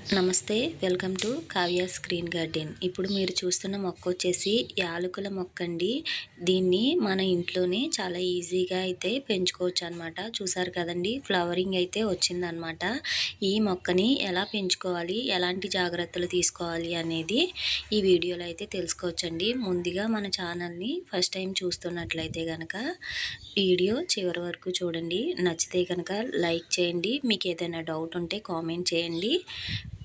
నమస్తే welcome to Kavya screen garden. ఇప్పుడు మీరు చూస్తున్న మొక్క వచ్చేసి యాలకుల మొక్క అండి దీన్ని మన ఇంట్లోనే చాలా ఈజీగా అయితే పెంచుకోవచ్చు అనమాట చూసారు కదండి ఫ్లవరింగ్ అయితే వచ్చిందనమాట ఈ మొక్కని ఎలా పెంచుకోవాలి ఎలాంటి జాగ్రత్తలు తీసుకోవాలి అనేది ఈ వీడియోలో అయితే తెలుసుకోవచ్చండి. ముందుగా మన ఛానల్ని ఫస్ట్ టైం చూస్తున్నట్లయితే కనుక వీడియో చివరి వరకు చూడండి. నచ్చితే కనుక లైక్ చేయండి. మీకు ఏదైనా డౌట్ ఉంటే కామెంట్ చేయండి.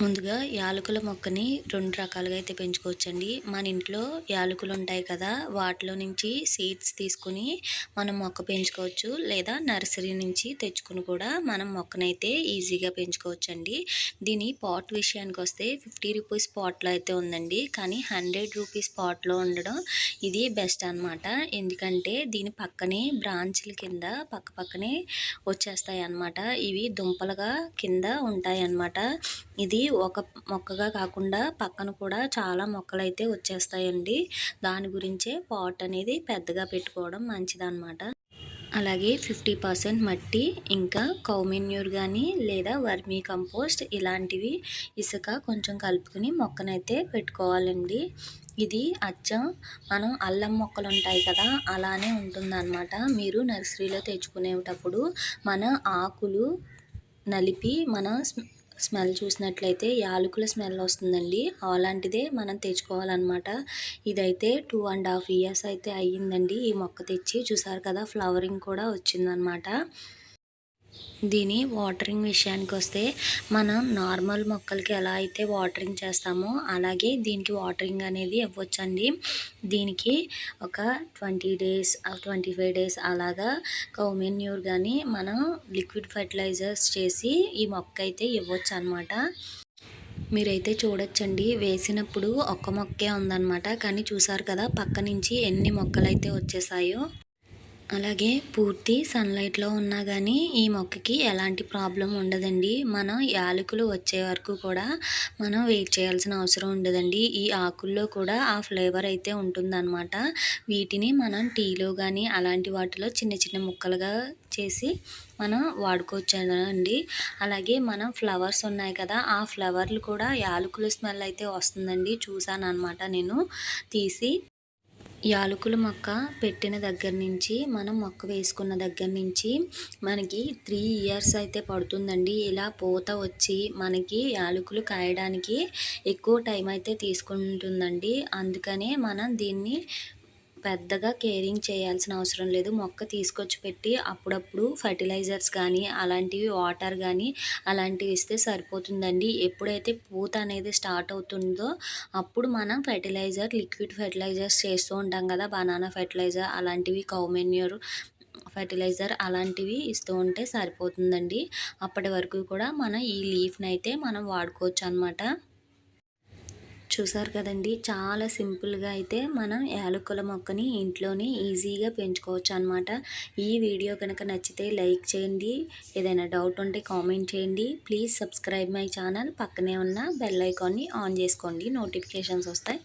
ముందుగా యాలకుల మొక్కని రెండు రకాలుగా అయితే పెంచుకోవచ్చండి. మన ఇంట్లో యాలకులు ఉంటాయి కదా వాటిలో నుంచి సీడ్స్ తీసుకుని మనం మొక్క పెంచుకోవచ్చు. లేదా నర్సరీ నుంచి తెచ్చుకుని కూడా మనం మొక్కనైతే ఈజీగా పెంచుకోవచ్చండి. దీని పాట్ విషయానికి వస్తే ఫిఫ్టీ రూపీస్ పాట్లో అయితే ఉందండి. కానీ హండ్రెడ్ రూపీస్ పాట్లో ఉండడం ఇది బెస్ట్ అనమాట ఎందుకంటే దీని పక్కనే బ్రాంచ్ల కింద పక్క పక్కనే వచ్చేస్తాయి ఇవి దుంపలుగా కింద ఉంటాయి అన్నమాట ఇది ఒక మొక్కగా కాకుండా పక్కన కూడా చాలా మొక్కలు అయితే వచ్చేస్తాయండి. దాని గురించే పాట్ అనేది పెద్దగా పెట్టుకోవడం మంచిదన్నమాట. అలాగే ఫిఫ్టీ పర్సెంట్ మట్టి ఇంకా కౌమెన్యూర్ కానీ లేదా వర్మీ కంపోస్ట్ ఇలాంటివి ఇసుక కొంచెం కలుపుకుని మొక్కనైతే పెట్టుకోవాలండి. ఇది అచ్చం మనం అల్లం మొక్కలు ఉంటాయి కదా అలానే ఉంటుందన్నమాట. మీరు నర్సరీలో తెచ్చుకునేటప్పుడు మన ఆకులు నలిపి మన స్మెల్ చూసినట్లయితే యాలకుల స్మెల్ వస్తుందండి. అలాంటిదే మనం తెచ్చుకోవాలన్నమాట. ఇదైతే టూ అండ్ హాఫ్ ఇయర్స్ అయితే అయ్యిందండి. ఈ మొక్క తెచ్చి చూసారు కదా ఫ్లవరింగ్ కూడా వచ్చిందనమాట దీని వాటరింగ్ విషయానికి వస్తే మనం నార్మల్ మొక్కలకి ఎలా అయితే వాటరింగ్ చేస్తామో అలాగే దీనికి వాటరింగ్ అనేది ఇవ్వచ్చండి. దీనికి ఒక twenty days twenty five days అలాగా కౌమెన్యూర్ కానీ మనం లిక్విడ్ ఫర్టిలైజర్స్ చేసి ఈ మొక్క అయితే ఇవ్వచ్చు అనమాట మీరైతే చూడొచ్చండి వేసినప్పుడు ఒక్క మొక్కే ఉందన్నమాట కానీ చూసారు కదా పక్క నుంచి ఎన్ని మొక్కలు అయితే వచ్చేసాయో. అలాగే పూర్తి సన్లైట్లో ఉన్నా కానీ ఈ మొక్కకి ఎలాంటి ప్రాబ్లం ఉండదండి. మనం యాలకులు వచ్చే వరకు కూడా మనం వెయిట్ చేయాల్సిన అవసరం ఉండదండి. ఈ ఆకుల్లో కూడా ఆ ఫ్లేవర్ అయితే ఉంటుందన్నమాట. వీటిని మనం టీలో కానీ అలాంటి వాటిలో చిన్న చిన్న ముక్కలుగా చేసి మనం వాడుకోవచ్చండి. అలాగే మనం ఫ్లవర్స్ ఉన్నాయి కదా ఆ ఫ్లవర్లు కూడా యాలకుల స్మెల్ అయితే వస్తుందండి. చూసాను అనమాట నేను. తీసి యాలకుల మొక్క పెట్టిన దగ్గర నుంచి మనం మొక్క వేసుకున్న దగ్గర నుంచి మనకి త్రీ ఇయర్స్ అయితే పడుతుందండి. ఇలా పూత వచ్చి మనకి యాలకులు కాయడానికి ఎక్కువ టైం అయితే తీసుకుంటుందండి. అందుకనే మనం దీన్ని పెద్దగా కేరింగ్ చేయాల్సిన అవసరం లేదు. మొక్క తీసుకొచ్చి పెట్టి అప్పుడప్పుడు ఫర్టిలైజర్స్ కానీ అలాంటివి వాటర్ కానీ అలాంటివి ఇస్తే సరిపోతుందండి. ఎప్పుడైతే పూత అనేది స్టార్ట్ అవుతుందో అప్పుడు మనం ఫర్టిలైజర్ లిక్విడ్ ఫర్టిలైజర్స్ చేస్తూ ఉంటాం కదా. బనానా ఫర్టిలైజర్ అలాంటివి కౌమెన్యూర్ ఫర్టిలైజర్ అలాంటివి ఇస్తూ ఉంటే సరిపోతుందండి. అప్పటి వరకు కూడా మనం ఈ లీఫ్ని అయితే మనం వాడుకోవచ్చు అనమాట చూసారు కదండి చాలా సింపుల్గా అయితే మనం యాలకుల మొక్కని ఇంట్లోనే ఈజీగా పెంచుకోవచ్చు అనమాట ఈ వీడియో కనుక నచ్చితే లైక్ చేయండి ఏదైనా డౌట్ ఉంటే కామెంట్ చేయండి. ప్లీజ్ సబ్స్క్రైబ్ మై ఛానల్ పక్కనే ఉన్న బెల్ ఐకాన్ని ఆన్ చేసుకోండి నోటిఫికేషన్స్ వస్తాయి.